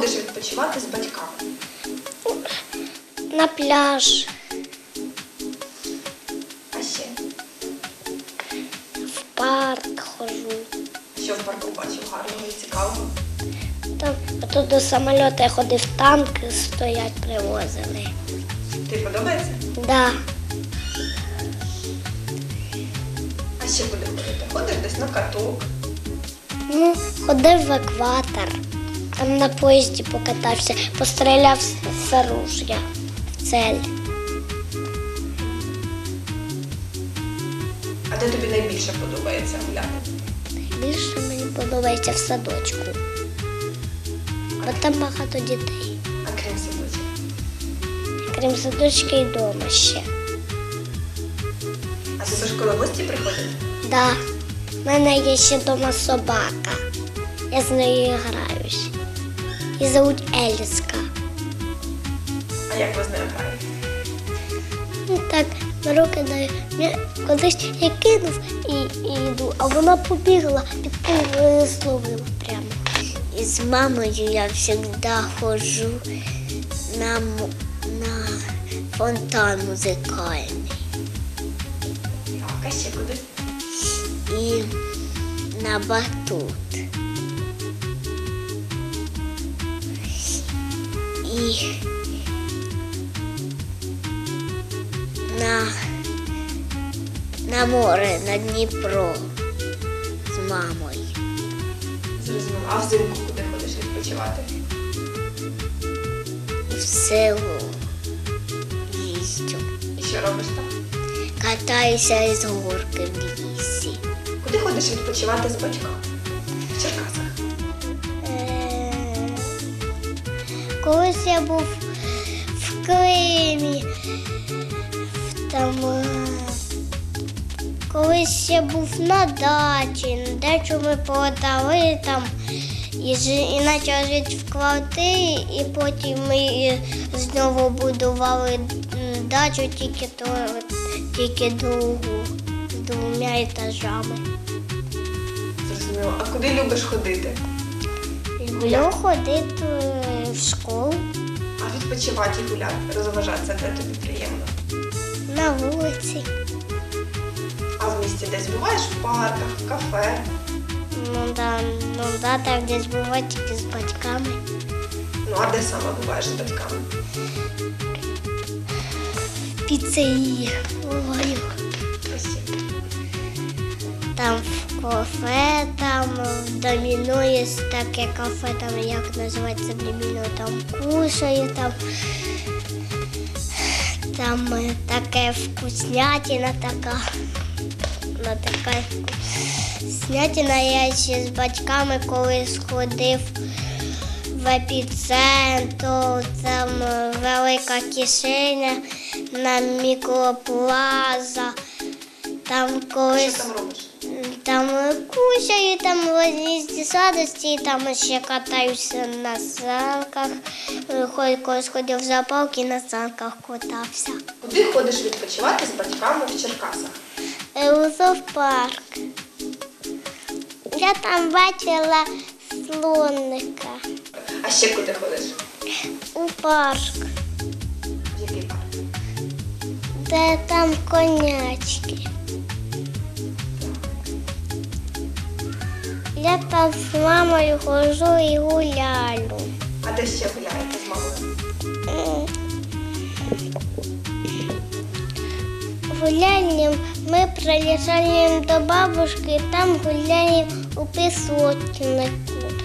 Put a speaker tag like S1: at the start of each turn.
S1: відпочивати з батьками?
S2: На пляж,
S1: А ще
S2: в парк хожу.
S1: що в парку бачив гарного і цікавого?
S2: Там тут до самольоту я ходив, танки стоять, привозили.
S1: Ти подобається?
S2: Да.
S1: А ще куди ходити? Ходиш десь на каток.
S2: Ну, ходив в екватор. Там на поїзді покатався, постріляв з оружия в цель.
S1: А де тобі найбільше подобається гуляти?
S2: Більше мені подобається в садочку. Бо там багато дітей.
S1: А крім садочок?
S2: Крім садочка і вдома ще.
S1: А до школи гості приходять?
S2: Да. У мене є ще вдома собака. Я з нею граюсь. Її зовуть Еліска.
S1: А як ви з нею граєте?
S2: Ну так, на руки даю. Я колись я кинув і, і йду, а вона побігла, під пиво словила прямо. І з мамою я завжди ходжу на, на фонтан музикальний
S1: а ще куди?
S2: і на батут. На, на море, на Дніпро з мамою.
S1: Зрозуміло. А взимку куди ходиш відпочивати?
S2: В село їздю.
S1: І що робиш там?
S2: Катаюся із горки в лісі.
S1: Куди ходиш відпочивати з батьками?
S2: Колись я був в Кримі. Там колись я був на дачі, дачу ми продали там і, почали жити в квартирі, і потім ми знову будували дачу тільки то, тільки другу з двома етажами.
S1: Зрозуміло. А куди любиш ходити?
S2: Люблю ходити в школу
S1: А відпочивати і гуляти, розважатися, де тобі приємно.
S2: на вулиці.
S1: А в місті десь буваєш в парках, в кафе.
S2: Ну да, ну да, так десь буває тільки з батьками.
S1: Ну а де саме буваєш з батьками?
S2: В піцерії буваю.
S1: Спасибо.
S2: Там кафе, там доміно є таке кафе, там як називається доміно, там кушаю, там, там е, таке вкуснятина така. На така вкуснятина я ще з батьками колись ходив в епіцентр, там е, велика кишеня на мікроплаза. Там колись
S1: робиш?
S2: там е, кушаю, там різні сладості, там ще катаюся на санках. Е, Колись ходив в зоопарк і на санках катався.
S1: Куди ходиш відпочивати з батьками в Черкасах?
S2: Е, У зоопарк. Я там бачила слоника
S1: А ще куди ходиш?
S2: у парк,
S1: В який парк?
S2: де там конячки. Я там з мамою ходжу і гуляю.
S1: А де ще гуляєте з мамою?
S2: Гуляємо, ми приїжджаємо до бабушки, там гуляємо у песочнику.